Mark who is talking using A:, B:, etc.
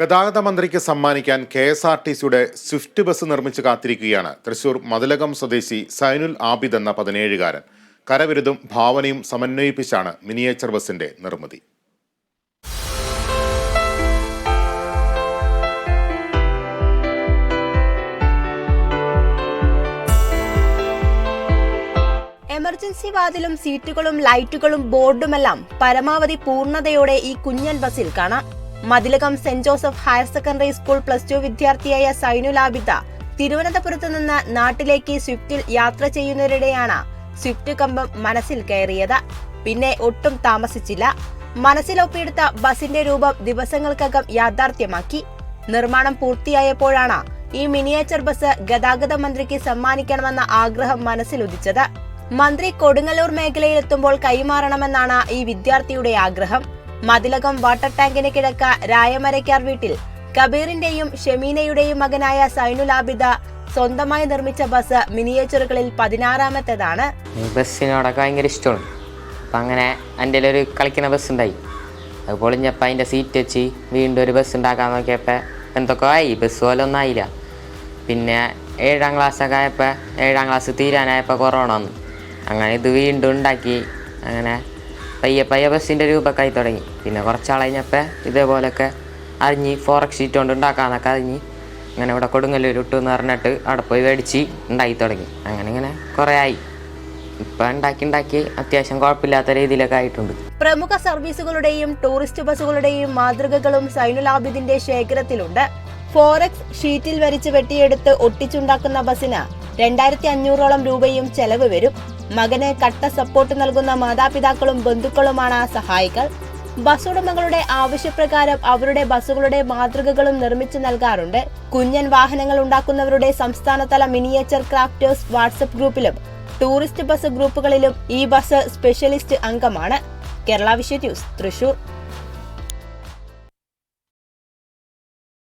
A: ഗതാഗത മന്ത്രിക്ക് സമ്മാനിക്കാൻ കെ എസ് ആർ ടി സിയുടെ സ്വിഫ്റ്റ് ബസ് നിർമ്മിച്ച് കാത്തിരിക്കുകയാണ്. തൃശൂർ മതിലകം സ്വദേശി സൈനുൽ ആബിദ് എന്ന പതിനേഴുകാരൻ. കരവിരുതും ഭാവനയും സമന്വയിപ്പിച്ചാണ് മിനിയേച്ചർ ബസിന്റെ നിർമ്മിതി.
B: എമർജൻസി വാതിലും സീറ്റുകളും ലൈറ്റുകളും ബോർഡുമെല്ലാം പരമാവധി പൂർണതയോടെ ഈ കുഞ്ഞൻ ബസിൽ കാണാം. Mathilakam Saint Joseph higher secondary school plus two വിദ്യാർത്ഥിയായ സൈനുലാബിത തിരുവനന്തപുരത്ത് നിന്ന് നാട്ടിലേക്ക് സ്വിഫ്റ്റിൽ യാത്ര ചെയ്യുന്നതിനിടെയാണ് സ്വിഫ്റ്റ് കമ്പം മനസ്സിൽ കയറിയത്. പിന്നെ ഒട്ടും താമസിച്ചില്ല. മനസ്സിലൊപ്പിയെടുത്ത ബസിന്റെ രൂപം ദിവസങ്ങൾക്കകം യാഥാർത്ഥ്യമാക്കി. നിർമ്മാണം പൂർത്തിയായപ്പോഴാണ് ഈ മിനിയേച്ചർ ബസ് ഗതാഗത മന്ത്രിക്ക് സമ്മാനിക്കണമെന്ന ആഗ്രഹം മനസ്സിലുദിച്ചത് മന്ത്രി കൊടുങ്ങല്ലൂർ മേഖലയിലെത്തുമ്പോൾ കൈമാറണമെന്നാണ് ഈ വിദ്യാർത്ഥിയുടെ ആഗ്രഹം. മതിലകം വാട്ടർ ടാങ്കിന് കിഴക്ക രായമരയ്ക്കാർ വീട്ടിൽ. കബീറിന്റെയും ഷെമീനയുടെയും മകനായ സൈനുൽ ആബിദ സ്വന്തമായി നിർമ്മിച്ച ബസ് മിനിയേച്ചറുകളിൽ പതിനാറാമത്തേതാണ്.
C: ബസ്സിനോടൊക്കെ ഭയങ്കര ഇഷ്ടമാണ്. അപ്പം അങ്ങനെ എന്റെ ഒരു കളിക്കുന്ന ബസ് ഉണ്ടായി. അത് പൊളിഞ്ഞപ്പോൾ അതിന്റെ സീറ്റ് വെച്ച് വീണ്ടും ഒരു ബസ് ഉണ്ടാക്കാൻ നോക്കിയപ്പോൾ എന്തൊക്കെ ആയി. ബസ് പോലെ ഒന്നും ആയില്ല. പിന്നെ ഏഴാം ക്ലാസ്സൊക്കെ ആയപ്പോൾ ഏഴാം ക്ലാസ് തീരാനായപ്പോൾ കൊറോണ വന്നു. അങ്ങനെ ഇത് വീണ്ടും ഉണ്ടാക്കി. അങ്ങനെ പയ്യെ പയ്യെ ബസ്സിന്റെ രൂപമൊക്കെ ആയി തുടങ്ങി. പിന്നെ കുറച്ചാൾ കഴിഞ്ഞപ്പോൾ ഇതേപോലെയൊക്കെ അരിഞ്ഞ് ഫോറക് ഷീറ്റ് കൊണ്ട് ഉണ്ടാക്കാന്നൊക്കെ അരിഞ്ഞ് അങ്ങനെ ഇവിടെ കൊടുങ്ങല്ലൂർ ഇട്ടു എന്ന് പറഞ്ഞിട്ട് അവിടെ പോയി മേടിച്ച് ഉണ്ടാക്കി തുടങ്ങി. അങ്ങനെ ഇങ്ങനെ കുറേ ആയി. ഇപ്പം ഉണ്ടാക്കി ഉണ്ടാക്കി അത്യാവശ്യം കുഴപ്പമില്ലാത്ത രീതിയിലൊക്കെ ആയിട്ടുണ്ട്.
B: പ്രമുഖ സർവീസുകളുടെയും ടൂറിസ്റ്റ് ബസ്സുകളുടെയും മാതൃകകളും സൈനുൽ ആബിദിന്റെ ശേഖരത്തിലുണ്ട് ഫോറക്സ് ഷീറ്റിൽ വരിച്ച് വെട്ടിയെടുത്ത് ഒട്ടിച്ചുണ്ടാക്കുന്ന ബസ്സിന് രണ്ടായിരത്തി അഞ്ഞൂറോളം രൂപയും ചെലവ് വരും. മകന് കട്ട സപ്പോർട്ട് നൽകുന്ന മാതാപിതാക്കളും ബന്ധുക്കളുമാണ് സഹായികൾ. ബസ് ഉടമകളുടെ ആവശ്യപ്രകാരം അവരുടെ ബസ്സുകളുടെ മാതൃകകളും നിർമ്മിച്ചു നൽകാറുണ്ട്. കുഞ്ഞൻ വാഹനങ്ങൾ ഉണ്ടാക്കുന്നവരുടെ സംസ്ഥാനതല മിനിയേച്ചർ ക്രാഫ്റ്റേഴ്സ് വാട്സപ്പ് ഗ്രൂപ്പിലും ടൂറിസ്റ്റ് ബസ് ഗ്രൂപ്പുകളിലും ഈ ബസ് സ്പെഷ്യലിസ്റ്റ് അംഗമാണ്. കേരള വിഷയ ന്യൂസ് തൃശൂർ.